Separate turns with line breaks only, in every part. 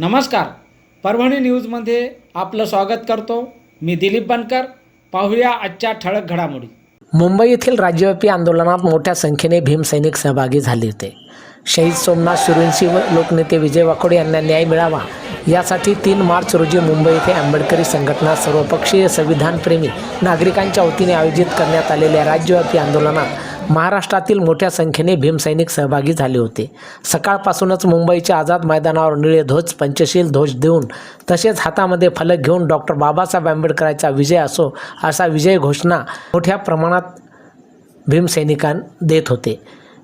नमस्कार. परभणी न्यूजमध्ये आपलं स्वागत करतो. मी दिलीप बनकर. पाहूया आजच्या ठळक घडामोडी.
मुंबई येथील राज्यव्यापी आंदोलनात मोठ्या संख्येने भीमसैनिक सहभागी झाले होते. शहीद सोमनाथ सुरेंशी व लोकनेते विजय वाकोडे यांना न्याय मिळावा यासाठी तीन मार्च रोजी मुंबई येथे आंबेडकरी संघटना सर्वपक्षीय संविधानप्रेमी नागरिकांच्या वतीने आयोजित करण्यात आलेल्या राज्यव्यापी आंदोलनात महाराष्ट्रातील मोठ्या संख्येने भीमसैनिक सहभागी झाले होते. सकाळपासूनच मुंबईच्या आझाद मैदानावर निळे ध्वज पंचशील ध्वज देऊन तसेच हातामध्ये फलक घेऊन डॉक्टर बाबासाहेब आंबेडकरांचा विजय असो असा विजय घोषणा मोठ्या प्रमाणात भीमसैनिकां देत होते.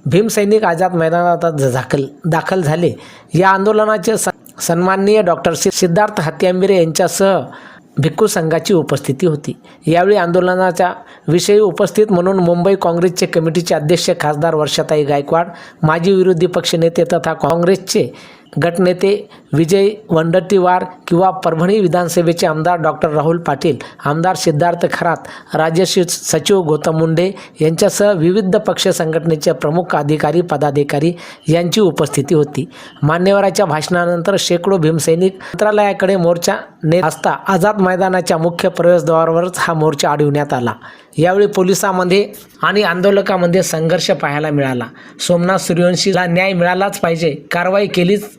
भीमसैनिक आझाद मैदानात दाखल दाखल झाले. या आंदोलनाचे स सन्माननीय डॉक्टर सिद्धार्थ हत्यांबिरे यांच्यासह भिक्खू संघाची उपस्थिती होती. यावेळी आंदोलनाच्या विषयी उपस्थित म्हणून मुंबई काँग्रेसचे कमिटीचे अध्यक्ष खासदार वर्षाताई गायकवाड माजी विरोधी पक्षनेते तथा काँग्रेसचे गटनेते विजय वंडट्टीवार किंवा परभणी विधानसभेचे आमदार डॉक्टर राहुल पाटील आमदार सिद्धार्थ खरात राज्य सचिव गौतम मुंडे यांच्यासह विविध पक्ष संघटनेचे प्रमुख अधिकारी पदाधिकारी यांची उपस्थिती होती. मान्यवराच्या भाषणानंतर शेकडो भीमसैनिक मंत्रालयाकडे मोर्चा नेत असता आझाद मैदानाच्या मुख्य प्रवेशद्वारावरच हा मोर्चा अडविण्यात आला. यावेळी पोलिसांमध्ये आणि आंदोलकामध्ये संघर्ष पाहायला मिळाला. सोमनाथ सूर्यवंशीला न्याय मिळालाच पाहिजे कारवाई केलीच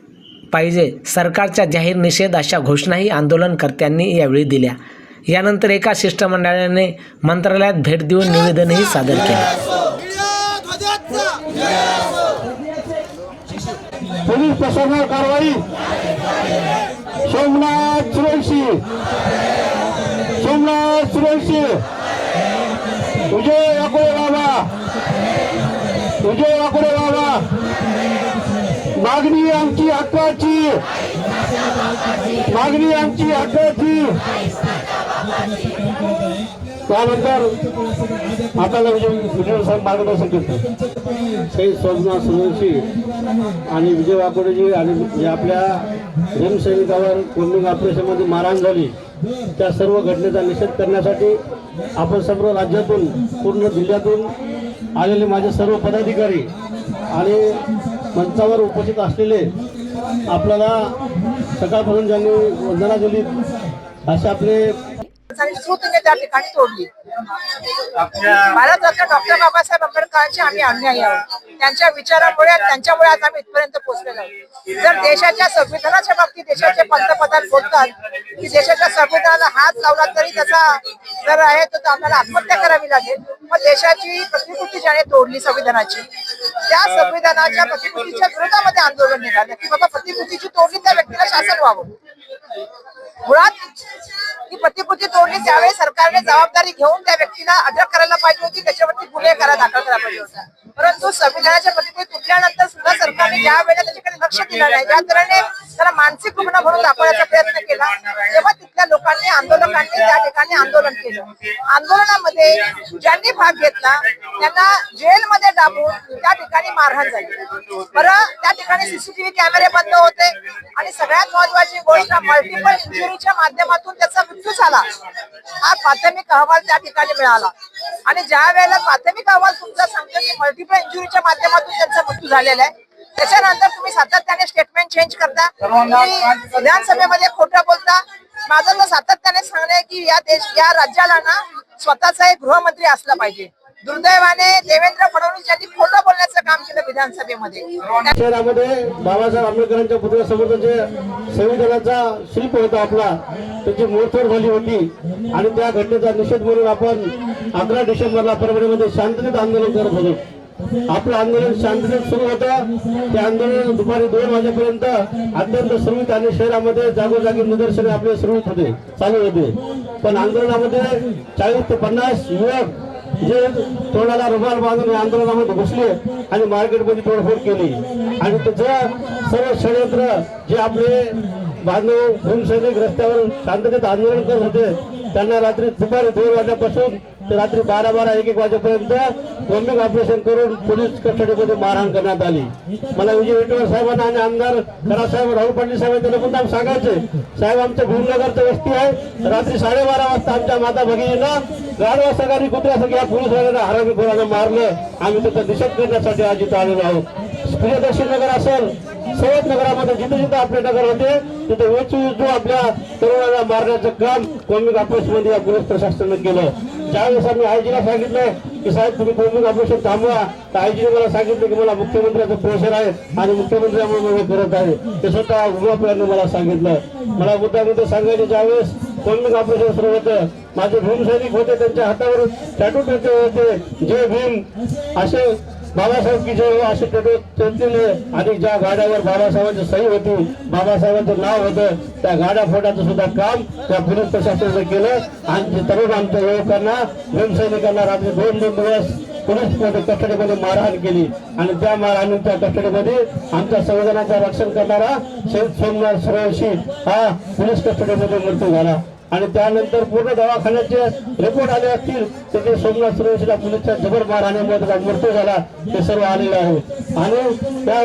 पाहिजे. सरकारच्या जाहीर निषेध अशा घोषणाही आंदोलनकर्त्यांनी यावेळी दिल्या. यानंतर एका शिष्टमंडळाने मंत्रालयात भेट देऊन निवेदनही सादर केले.
पोलीस प्रशासनावर कारवाई. सोमनाथ सुरक्षी सोमनाथ सुरक्षी विजय अकोले बाबा. विजय अकोले बाबा. मागणी आमची हक्काची मागणी आमची हक्काची त्यानंतर आपल्याला विजय विजय साहेब मार्गदर्शन करतात सई सोमनाथ सुरवंशी आणि विजय वाकोडेजी आणि जे आपल्या भीमसैनिकावर कोंडिंग ऑपरेशनमध्ये मारहाण झाली त्या सर्व घटनेचा निषेध करण्यासाठी आपण सर्व राज्यातून पूर्ण जिल्ह्यातून आलेले माझे सर्व पदाधिकारी आणि मंचावर उपस्थित असलेले आपल्याला सकाळपासून ज्यांनी वंदना दिली असे आपले
श्रुतीने त्या ठिकाणी तोडली. भारतरत्न डॉक्टर बाबासाहेब आंबेडकरांचे आम्ही अन्यायी आहोत. त्यांच्या विचारामुळे त्यांच्यामुळे आज आम्ही इथपर्यंत पोहोचलेलो आहोत. जर देशाच्या संविधानाच्या बाबतीत देशाचे पंतप्रधान बोलतात की देशाच्या संविधानाला हात लावला तरी त्याचा जर आहे तर आम्हाला आत्महत्या करावी लागेल. मग देशाची प्रतिकृती ज्याने तोडली संविधानाची त्या संविधानाच्या प्रतिकृतीच्या विरोधामध्ये आंदोलन निघालं. की बाबा प्रतिकृतीची तोडली त्या व्यक्तीला शासन व्हावं. मुळात ही प्रतिकृती तोडली त्यावेळी सरकारने जबाबदारी घेऊन त्या व्यक्तीला अटक करायला पाहिजे होती. त्याच्यावरती गुन्हे करा दाखल करायला पाहिजे होता. परंतु संविधानाच्या प्रतिकृती तुटल्यानंतर सुद्धा सरकारने ज्या वेळेला त्याच्याकडे लक्ष दिलं नाही ज्या तऱ्हेने त्याला मानसिक रुग्ण म्हणून दाखवण्याचा प्रयत्न केला तेव्हा तिथल्या लोकांनी आंदोलकांनी त्या ठिकाणी आंदोलन केलं. आंदोलनामध्ये ज्यांनी भाग घेतला त्यांना जेलमध्ये डाबून त्या ठिकाणी मारहाण झाली. बरं त्या ठिकाणी सीसीटीव्ही कॅमेरे बंद होते. आणि सगळ्यात महत्वाची गोष्ट मल्टिपल इंजुरीच्या माध्यमातून त्याचा मृत्यू झाला. हा प्राथमिक अहवाल त्या ठिकाणी मिळाला. आणि ज्या वेळेला प्राथमिक अहवाल तुमचा सांगतो की मल्टिपल इंजुरीच्या माध्यमातून त्यांचा मृत्यू झालेला आहे. त्याच्यानंतर तुम्ही सातत्याने स्टेटमेंट चेंज करता. तुम्ही विधानसभेमध्ये खोटं बोलता. माझं सातत्याने सांगणं आहे की या देश या राज्याला ना स्वतःचा एक गृहमंत्री असला पाहिजे. दुर्दैवाने देवेंद्र फडणवीस यांनी खोटं बोलण्याचं काम केलं विधानसभेमध्ये.
शहरामध्ये बाबासाहेब आंबेडकरांच्या पुतळ्यासमोरचा जे संविधानाचा शिल्प होता आपला. त्याची मोडतोड झाली होती. आणि त्या घटनेचा निषेध म्हणून आपण अकरा डिसेंबरला परभणीमध्ये शांततेत आंदोलन करत होतो. आपलं आंदोलन शांततेत सुरू होतं. ते आंदोलन दुपारी दोन वाजेपर्यंत अत्यंत सुरळीत आणि शहरामध्ये जागोजागी निदर्शने आपले सुरू होते. चालू होते. पण आंदोलनामध्ये चाळीस ते पन्नास युवक जे तोंडाला रुमाल बांधून या आंदोलनामध्ये घुसले आणि मार्केटमध्ये तोडफोड केली. आणि त्याचं सर्व षडयंत्र जे आपले बांधव भूमसैनिक रस्त्यावर शांततेत आंदोलन करत होते त्यांना रात्री दुपारी दोन वाजल्यापासून रात्री बारा बारा एक एक वाजेपर्यंत कोम्बिंग ऑपरेशन करून पोलीस कस्टडीमध्ये मारहाण करण्यात आली. मला विजय विटवर साहेबांना आणि आमदार करासाहेब राहुल पाटील साहेब त्यांना पण आम्ही सांगायचे साहेब आमच्या भीमनगरचं वस्ती आहे. रात्री साडेबारा वाजता आमच्या माता भगिनीनं गाडवा सकाळी कुत्र्यासाठी या पोलीस वाल्यांना हरामी खोरांना मारलं. आम्ही त्याचा निषेध करण्यासाठी आज इथं आलेलो आहोत. प्रियदर्शी नगर असेल सवत नगरामध्ये जिथे जिथे आपले नगर होते तिथे वेचू वेचू आपल्या तरुणाला मारण्याचं काम कॉमिक ऑफिसमध्ये या पोलीस प्रशासनानं केलं. ज्यावेळेस आम्ही आयजीला सांगितलं की साहेब तुम्ही प्रमुख ऑपरेशन थांबवा. तर आयजीने मला सांगितलं की मला मुख्यमंत्र्याचं प्रेशर आहे आणि मुख्यमंत्र्यामुळे आम्हाला करत आहे. ते स्वतः उमाप्रियाने मला सांगितलं. मला मुद्द्यामध्ये सांगायचे ज्यावेळेस प्रमुख ऑपरेशन सुरू होतं. माझे भीमसैनिक होते त्यांच्या हातावर टॅटू टॅटू होते. जय भीम. असे बाबासाहेब किशोर असे त्यांतील आणि ज्या गाड्यावर बाबासाहेबांची सही होती बाबासाहेबांचं नाव होतं त्या गाड्या फोडाचं सुद्धा काम त्या पोलीस प्रशासनानं केलं. आणि तरुण आमच्या युवकांना भीमसैनिकांना रात्री दोन दोन दिवस पोलीस कस्टडीमध्ये मारहाण केली. आणि त्या मारहाणीच्या कस्टडीमध्ये आमच्या संविधानाचं रक्षण करणारा शहीद सोमनाथ सुरवशी हा पोलीस कस्टडीमध्ये मृत्यू झाला. आणि त्यानंतर पूर्ण दवाखान्याचे रिपोर्ट आले असतील तर ते सोमनाथ सूर्यवंशीला पोलीसच्या जबर मारहाणीमुळे त्याचा मृत्यू झाला. ते सर्व आलेलं आहे आणि त्या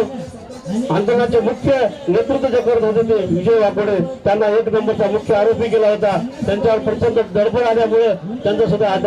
आंदोलनाचे मुख्य नेतृत्व जे करत होते ते विजय वाकोडे. त्यांना एक नंबरचा मुख्य आरोपी केला होता. त्यांच्यावर प्रचंड दडपण आल्यामुळे त्यांचा सुद्धा अटक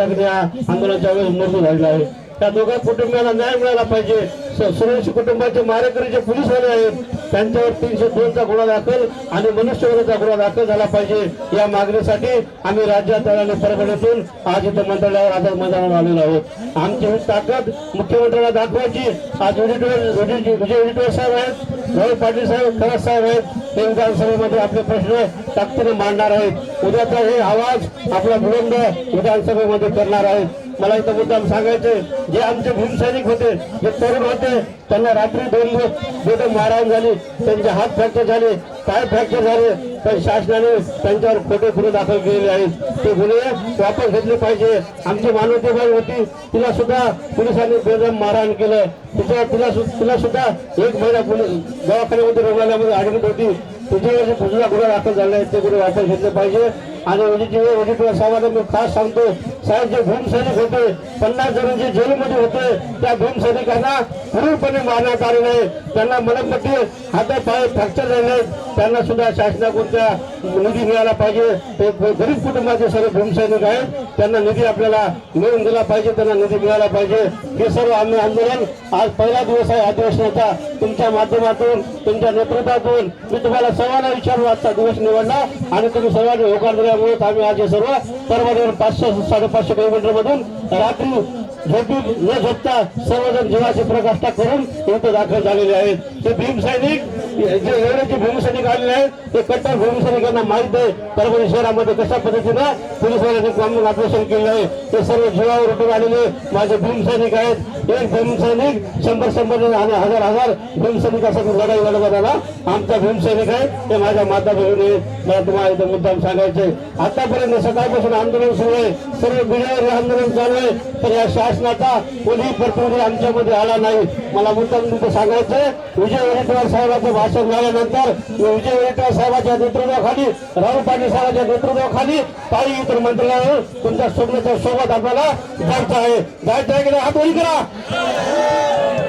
आंदोलनाच्या वेळेस मृत्यू झालेला आहे. त्या दोघा कुटुंबियांना न्याय मिळाला पाहिजे. सूर्यवंशी कुटुंबाचे मारेकरी जे पोलीसवाले आहेत त्यांच्यावर तीनशे दोनचा गुन्हा दाखल आणि मनुष्यवधाचा गुन्हा दाखल झाला पाहिजे या मागणीसाठी आम्ही राज्यात आणि परभणीतून आज इथं मंत्रालयावर आझाद मैदानावर आलेलो आहोत. आमची ही ताकद मुख्यमंत्र्यांना दाखवायची. आज विजय विजय साहेब आहेत राहुल पाटील साहेब खरस साहेब आहेत. ते विधानसभेमध्ये आपले प्रश्न ताकदीने मांडणार आहेत. उद्याचा हे आवाज आपला विलंब विधानसभेमध्ये करणार आहेत. मला इथं मुद्दाम सांगायचंय जे आमचे भूमसैनिक होते जे तरुण होते त्यांना रात्री दोन दिवस मारहाण झाली त्यांचे हात फ्रॅक्चर झाले पाय फ्रॅक्चर झाले पण शासनाने त्यांच्यावर खोटे गुन्हे दाखल केलेले आहेत. ते गुन्हे वापस घेतले पाहिजे. आमची मानवतेबाई होती तिला सुद्धा पोलिसांनी बेदम मारहाण केलं. तिच्या तिला तिला सुद्धा एक महिना दवाखान्यामध्ये रुग्णालयामध्ये ऍडमिट होती. तिच्यावर जे सुद्धा गुन्हा दाखल झाला आहे ते गुन्हे वापस घेतले पाहिजे. आणि उदित उदित साहेबांना मी खास सांगतो साहेब जे भीमसैनिक होते पन्नास जणांचे जेलमध्ये होते त्या भीमसैनिकांना पूर्णपणे मारण्यात आले नाही. त्यांना मनपट्टी हाता पाय फ्रॅक्चर झाले त्यांना सुद्धा शासनाकडून त्या निधी मिळाला पाहिजे. ते गरीब कुटुंबाचे सर्व भीमसैनिक आहेत. त्यांना निधी आपल्याला मिळून दिला पाहिजे. त्यांना निधी मिळाला पाहिजे. हे सर्व आम्ही आंदोलन आज पहिला दिवस आहे अधिवेशनाचा. तुमच्या माध्यमातून तुमच्या नेतृत्वातून मी तुम्हाला सर्वांना विचारू आजचा दिवस निवडला आणि तुम्ही सर्वांनी होकार दिल्यामुळे आम्ही आज हे सर्व परभणीवर पाचशे साडेपाचशे किलोमीटरमधून रात्री झोपी न झोपता सर्वजण जीवाचे प्रकाष्ठा करून इथं दाखल झालेले आहेत. ते भीमसैनिक जे एवढे भूमिसाठी काढले आलेले आहेत ते कट्टर भीमसैनिकांना माहीत आहे. परभणी शहरामध्ये कशा पद्धतीनं पोलिसांनी ग्रामीण ऑपरेशन केलं आहे ते सर्व जीवावर उठून आलेले माझे भूमसैनिक आहेत. एक भूमसैनिक शंभर शंभर आणि हजार हजार भूमसैनिकासाठी लढाई लढवताना आमचा भीमसैनिक आहे. ते माझ्या माता बहिणी मला तुम्हाला इथं मुद्दाम सांगायचे आतापर्यंत सकाळपासून आंदोलन सुरू आहे. सर्व बिजावर आंदोलन चालू आहे. तर या शासनाचा कोणीही प्रतिनिधी आमच्यामध्ये आला नाही. मला मुद्दाम तुमचं सांगायचंय विजय वडेट्टीवार साहेबांचं भाषण झाल्यानंतर विजय वडेट्टीवार साहेबांच्या नेतृत्वाखाली राहुल पाटील साहेबांच्या नेतृत्वाखाली काही इतर मंत्र्यांना तुमच्या स्वप्नाच्या सोबत आपल्याला जायचं आहे. जायचं आहे की नाही? हात वर करा.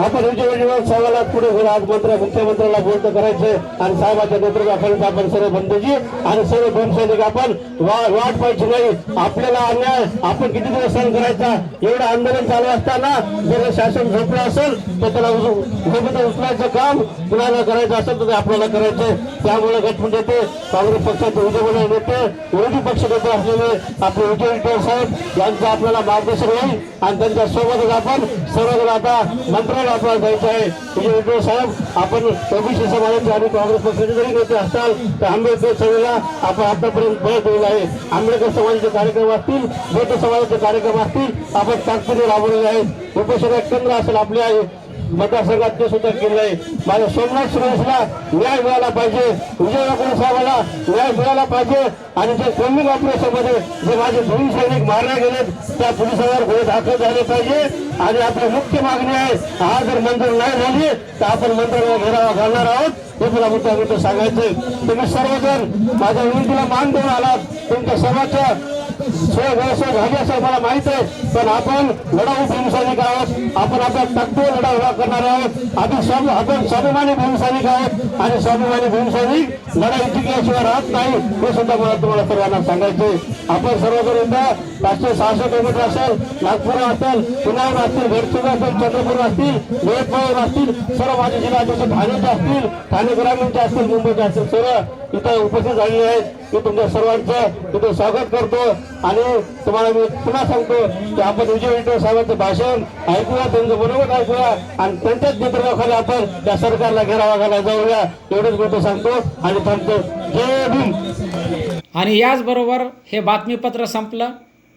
आपण विजय वडेट्टीवार साहेबाला पुढे होईल आज मंत्र मुख्यमंत्र्याला बोलत करायचंय आणि साहेबांच्या नेतृत्वाखाली आपण सर्व बंधूजी आणि सर्व भीमसैनिक आपण वा- वाट पाहिजे नाही. आपल्याला अन्याय आपण किती दिवस सहन करायचा? एवढं आंदोलन चालू असताना जर शासन झोपलं असेल तर त्याला झोपत उचलायचं काम कुणाला करायचं असेल तर ते आपल्याला करायचंय. त्यामुळे गटफूट येते काँग्रेस पक्षाचे विजय नेते विरोधी पक्ष नेते असलेले आपले विजय साहेब यांचं आपल्याला मार्गदर्शन होईल आणि त्यांच्या सोबतच आपण सर्वजण आता मंत्रालय आपल्याला जायचं आहे. विजय उद्धव साहेब आपण ओबीसी समाजाचे आणि काँग्रेस पक्षाचे जरी नेते असाल तर आंबेडकर सभेला आपण आतापर्यंत बळ दिलेला आहे. आंबेडकर समाजाचे कार्यक्रम असतील बौद्ध समाजाचे कार्यक्रम असतील आपण ताकदीने राबवलेले आहेत. उपोषण केंद्र असेल आपले आहे. मतदारसंघात ते सुद्धा केलं आहे. माझ्या सोमनाथ सुरेशला न्याय मिळाला पाहिजे. विजय वाकडे साहेबाला न्याय मिळाला पाहिजे. आणि जे कोमिंग ऑपरेशनमध्ये जे माझे दोन सैनिक मारले गेलेत त्या पोलिसांवर गुन्हे दाखल झाले पाहिजे. आणि आपली मुख्य मागणी आहे हा जर मंजूर नाही झाली तर आपण मंत्रालयाला घेरावा घालणार आहोत. हे तुला मुद्दा मुद्दा सांगायचंय. तुम्ही सर्वजण माझ्या विनंतीला मान देऊन आलात. तुमच्या सर्वांच्या सोय व्यवस्था झाली असं मला माहीत आहे. पण आपण लढाऊ भीमसैनिक आहोत. आपण आपला तत्व लढा उभा करणार आहोत. आम्ही स्वाभ आपण स्वाभिमानी भीमसैनिक आहोत. आणि स्वाभिमानी भीमसैनिक लढाई जिंकल्याशिवाय राहत नाही. हे सुद्धा मला तुम्हाला सर्वांना सांगायचे आपण सर्वजण एकदा पाचशे सहाशे किलोमीटर असेल नागपूर असेल पुण्यावर असतील गडचिरोली असेल चंद्रपूर असतील यवतमाळ असतील सर्व माझे जिल्हा अध्यक्ष ठाण्याचे असतील ठाणे ग्रामीणचे असतील मुंबईचे असतील सर्व इथं उपस्थित झालेले आहेत. मी तुमच्या सर्वांचं तिथं स्वागत करतो आणि तुम्हाला मी पुन्हा सांगतो की आपण विजय विठ्ठल साहेबांचं भाषण ऐकूया त्यांचं बरोबर ऐकूया आणि त्यांच्याच नेतृत्वाखाली आपण त्या सरकारला घेरावा घालायला जाऊया एवढंच गोष्ट सांगतो आणि थांबतो. जय भीम.
आणि याचबरोबर हे बातमीपत्र संपलं.